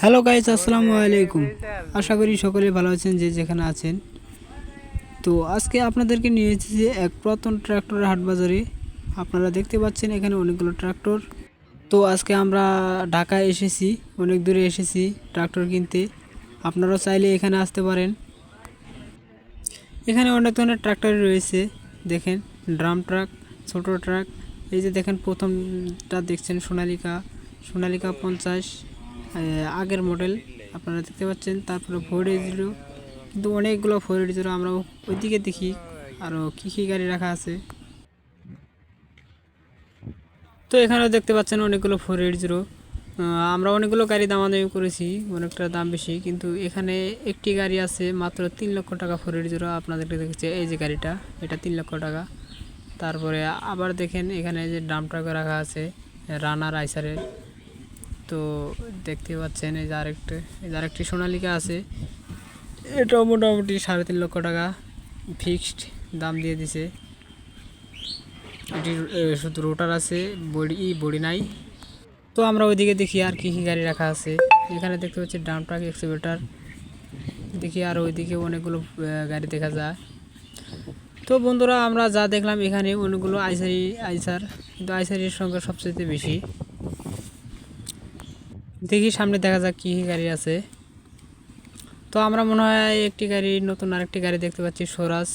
Hello guys আসসালামু আলাইকুম আশা করি সকলে ভালো আছেন, যে যেখানে আছেন। তো আজকে আপনাদেরকে নিয়ে এসেছি এক পুরাতন ট্র্যাক্টরের হাট বাজারে। আপনারা দেখতে পাচ্ছেন এখানে অনেকগুলো ট্র্যাক্টর তো আজকে আমরা ঢাকায় এসেছি, অনেক দূরে এসেছি ট্র্যাক্টর কিনতে। আপনারাও চাইলে এখানে আসতে পারেন। এখানে অনেক ধরনের ট্র্যাক্টর রয়েছে, দেখেন, ড্রাম ট্রাক, ছোট ট্রাক। এই যে দেখেন, প্রথমটা দেখছেন, সোনালিকা সোনালিকা পঞ্চাশ। আগের মডেল আপনারা দেখতে পাচ্ছেন, তারপরে ফোর এইট জিরো কিন্তু অনেকগুলো ফোর এইট জিরো আমরা ওইদিকে দেখি আরও কী কী গাড়ি রাখা আছে। তো এখানেও দেখতে পাচ্ছেন অনেকগুলো ফোর এইট জিরো আমরা অনেকগুলো গাড়ি দামাদামি করেছি, অনেকটা দাম বেশি, কিন্তু এখানে একটি গাড়ি আছে, মাত্র তিন লক্ষ টাকা ফোর এইট জিরো আপনাদেরকে দেখেছে, এই যে গাড়িটা, এটা তিন লক্ষ টাকা। তারপরে আবার দেখেন, এখানে যে ডাম ট্রাক রাখা আছে, রানার, আইসারের। তো দেখতে পাচ্ছেন এই যে আরেকটা, এই যে আরেকটি সোনালিকা আছে। এটাও মোটামুটি সাড়ে তিন লক্ষ টাকা ফিক্সড দাম দিয়ে দিছে। এটি শুধু রোটার আছে, বডি বডি নাই। তো আমরা ওইদিকে দেখি আর কী কী গাড়ি রাখা আছে। এখানে দেখতে পাচ্ছি ডাম ট্রাক এক্সিভেটার দেখি আর ওইদিকে অনেকগুলো গাড়ি দেখা যায়। তো বন্ধুরা, আমরা যা দেখলাম এখানে অনেকগুলো আইসারি, আইসার। কিন্তু আইসারির সংখ্যা সবচেয়ে বেশি। দেখি সামনে দেখা যাক কী গাড়ি আছে। তো আমরা মনে হয় একটি গাড়ি, নতুন আরেকটি গাড়ি দেখতে পাচ্ছি সোরাস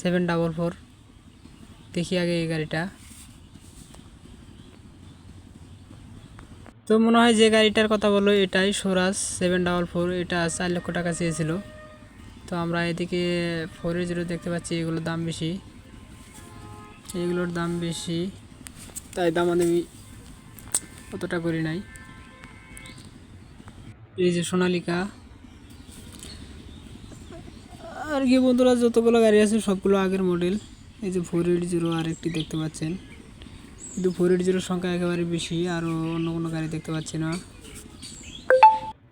সেভেন ডাবল ফোর। দেখি আগে এই গাড়িটা। তো মনে হয় যে গাড়িটার কথা বলল এটাই সোরাস সেভেন ডাবল ফোর, এটা চার লক্ষ টাকা চেয়েছিল। তো আমরা এদিকে ফোর জিরো দেখতে পাচ্ছি, এগুলোর দাম বেশি। এগুলোর দাম বেশি, তাই দাম আমি অতটা করি নাই। এই যে সোনালিকা। আর কি বন্ধুরা, যতগুলো গাড়ি আছে, সবগুলো আগের মডেল এই যে ফোর এইট জিরো আরেকটি দেখতে পাচ্ছেন। কিন্তু ফোর এইট জিরোর সংখ্যা একেবারে বেশি আরও অন্য কোনো গাড়ি দেখতে পাচ্ছি না।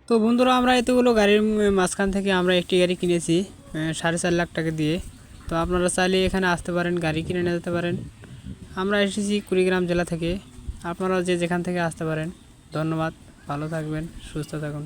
তো বন্ধুরা, আমরা এতগুলো গাড়ির মাঝখান থেকে আমরা একটি গাড়ি কিনেছি সাড়ে চার লাখ টাকা দিয়ে। তো আপনারা চাইলে এখানে আসতে পারেন, গাড়ি কিনে নিয়ে যেতে পারেন। আমরা এসেছি কুড়িগ্রাম জেলা থেকে। আপনারা যে যেখান থেকে আসতে পারেন, ধন্যবাদ। ভালো থাকবেন সুস্থ থাকুন।